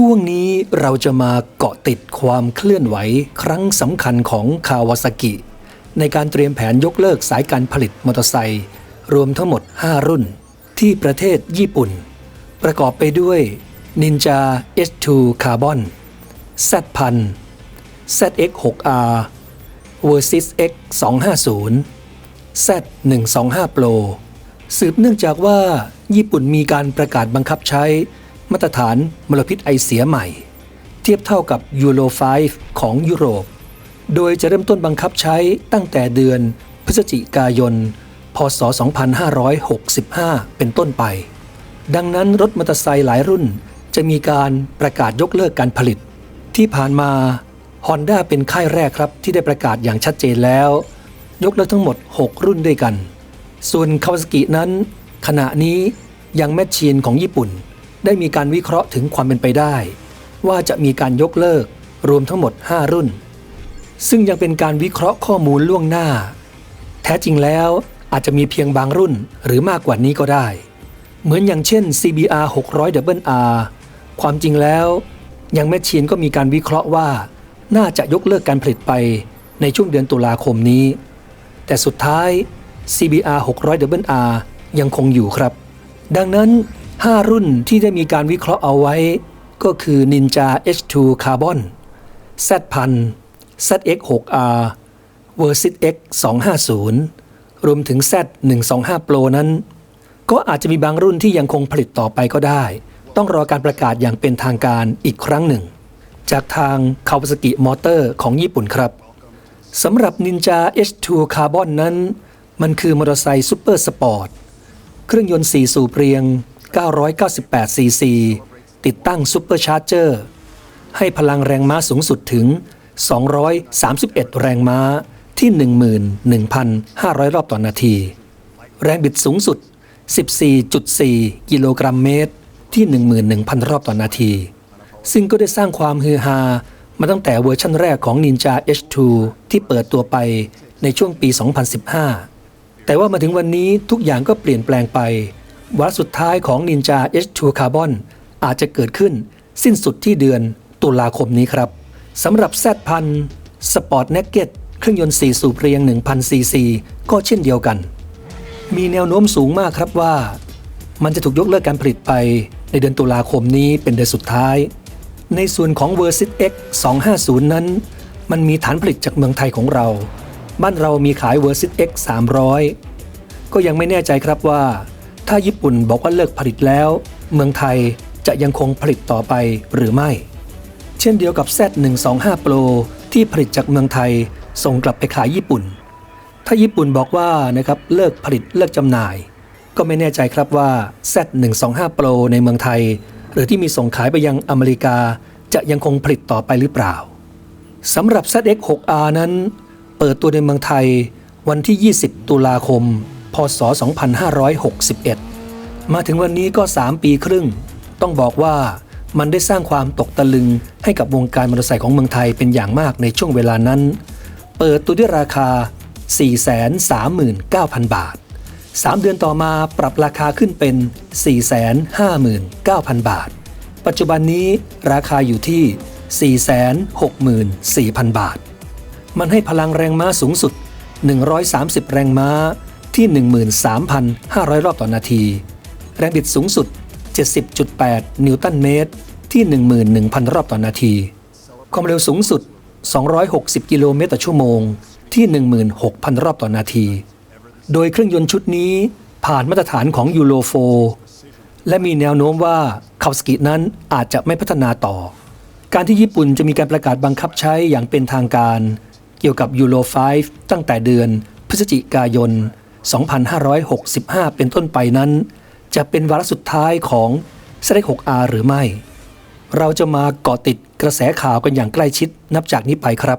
ช่วงนี้เราจะมาเกาะติดความเคลื่อนไหวครั้งสำคัญของคาวาซากิ ในการเตรียมแผนยกเลิกสายการผลิตมอเตอร์ไซค์รวมทั้งหมด 5 รุ่น ที่ประเทศญี่ปุ่น ประกอบไปด้วย Ninja H2 Carbon Z พัน ZX6R Versys X 250 Z 125 Pro สืบเนื่องจากว่าญี่ปุ่นมีการประกาศบังคับใช้ มาตรฐานมลพิษไอเสียใหม่ เทียบเท่ากับยูโร 5 ของยุโรป โดยจะเริ่มต้นบังคับใช้ตั้งแต่เดือนพฤศจิกายน พศ 2565 เป็นต้นไป ดังนั้นรถมอเตอร์ไซค์หลายรุ่นจะมีการประกาศยกเลิกการผลิต ที่ผ่านมา Honda เป็นค่ายแรกครับที่ได้ประกาศอย่างชัดเจนแล้ว ยกเลิกทั้งหมด 6 รุ่นด้วยกัน ส่วนคาวาซากินั้น ขณะนี้ยังแมชชีนของญี่ปุ่น ได้มีการวิเคราะห์ถึงความเป็นไปได้ ว่าจะมีการยกเลิกรวมทั้งหมด 5 รุ่น ซึ่งยังเป็นการวิเคราะห์ข้อมูลล่วงหน้า แท้จริงแล้วอาจจะมีเพียงบางรุ่นหรือมากกว่านี้ก็ได้ เหมือนอย่างเช่น CBR 600 R ความจริงแล้วยังแมชชีนก็มีการวิเคราะห์ว่า น่าจะยกเลิกการผลิตไปในช่วงเดือนตุลาคมนี้ แต่สุดท้าย CBR 600 R ยังคงอยู่ครับ ดังนั้น 5 รุ่นที่ได้มีการวิเคราะห์เอาไว้ ก็คือ Ninja H2 Carbon Z พัน ZX6R Versys X 250 รวมถึง Z 125 Pro นั้น ก็อาจจะมีบางรุ่นที่ยังคงผลิตต่อไปก็ได้ ต้องรอการประกาศอย่างเป็นทางการอีกครั้งหนึ่ง จากทาง Kawasaki Motor ของญี่ปุ่นครับสำหรับ Ninja H2 Carbon นั้น มันคือมอเตอร์ไซค์ซูเปอร์สปอร์ต เครื่องยนต์4สูบเรียง 998 ซีซี ติดตั้งซูเปอร์ชาร์เจอร์ให้พลังแรงม้าสูงสุดถึง 231 แรงม้าที่ 11,500 รอบต่อนนาที แรงบิดสูงสุด 14.4 กิโลกรัมเมตรที่ 11,000 รอบต่อนนาที ซึ่งก็ได้สร้างความฮือฮามาตั้งแต่เวอร์ชั่นแรกของ Ninja H2 ที่เปิดตัวไปในช่วงปี 2015 แต่ว่ามาถึงวันนี้ทุกอย่างก็เปลี่ยนแปลงไป วาระสุดท้ายของ Ninja H2 Carbon อาจจะเกิดขึ้นสิ้นสุดที่เดือนตุลาคมนี้ครับสำหรับ Z พัน Sport Naked เครื่องยนต์ 4 สูบเรียง 1,000 ซีซี ก็เช่นเดียวกัน มีแนวโน้มสูงมากครับว่า มันจะถูกยกเลิกการผลิตไปในเดือนตุลาคมนี้เป็นเดือนสุดท้าย ในส่วนของ Versys X 250 นั้น มันมีฐานผลิตจากเมืองไทยของเรา บ้านเรามีขาย Versys X 300 ก็ยังไม่แน่ใจครับว่า ถ้าญี่ปุ่นบอกว่าเลิกผลิตแล้ว เมืองไทยจะยังคงผลิตต่อไปหรือไม่ เช่นเดียวกับ Z 125 Pro ที่ผลิตจากเมืองไทยส่งกลับไปขายญี่ปุ่น ถ้าญี่ปุ่นบอกว่านะครับเลิกผลิตเลิกจำหน่าย ก็ไม่แน่ใจครับว่า Z 125 Pro ในเมืองไทย หรือที่มีส่งขายไปยังอเมริกา จะยังคงผลิตต่อไปหรือเปล่าสำหรับ ZX6R นั้น เปิดตัวในเมืองไทยวันที่ 20 ตุลาคม พศ 2561 มาถึงวันนี้ก็ 3 ปีครึ่ง ต้องบอกว่ามันได้สร้างความตกตะลึงให้กับวงการมอเตอร์ไซค์ของเมืองไทยเป็นอย่างมากในช่วงเวลานั้น เปิดตัวด้วยราคา 439,000 บาท 3 เดือนต่อมาปรับราคาขึ้นเป็น 459,000 บาท ปัจจุบันนี้ราคาอยู่ที่ 464,000 บาท มันให้พลังแรงม้าสูงสุด 130 แรงม้า ที่ 13,500 รอบต่อนาที แรงบิดสูงสุด 70.8 นิวตันเมตร ที่ 11,000 รอบต่อนนาที ความเร็วสูงสุด 260 กิโลเมตรต่อชั่วโมง ที่ 16,000 รอบต่อนาที โดยเครื่องยนต์ชุดนี้ผ่านมาตรฐานของยูโรโฟและมีแนวโน้มว่าคาวสกินั้นอาจจะไม่พัฒนาต่อ การที่ญี่ปุ่นจะมีการประกาศบังคับใช้อย่างเป็นทางการ เกี่ยวกับยูโร5ตั้งแต่เดือนพฤศจิกายน 2565 เป็นต้นไปนั้น จะเป็นวาระสุดท้ายของ z 6 r หรือไม่ เราจะมาเกาะติดกระแสข่าวกันอย่างใกล้ชิดนับจากนี้ไปครับ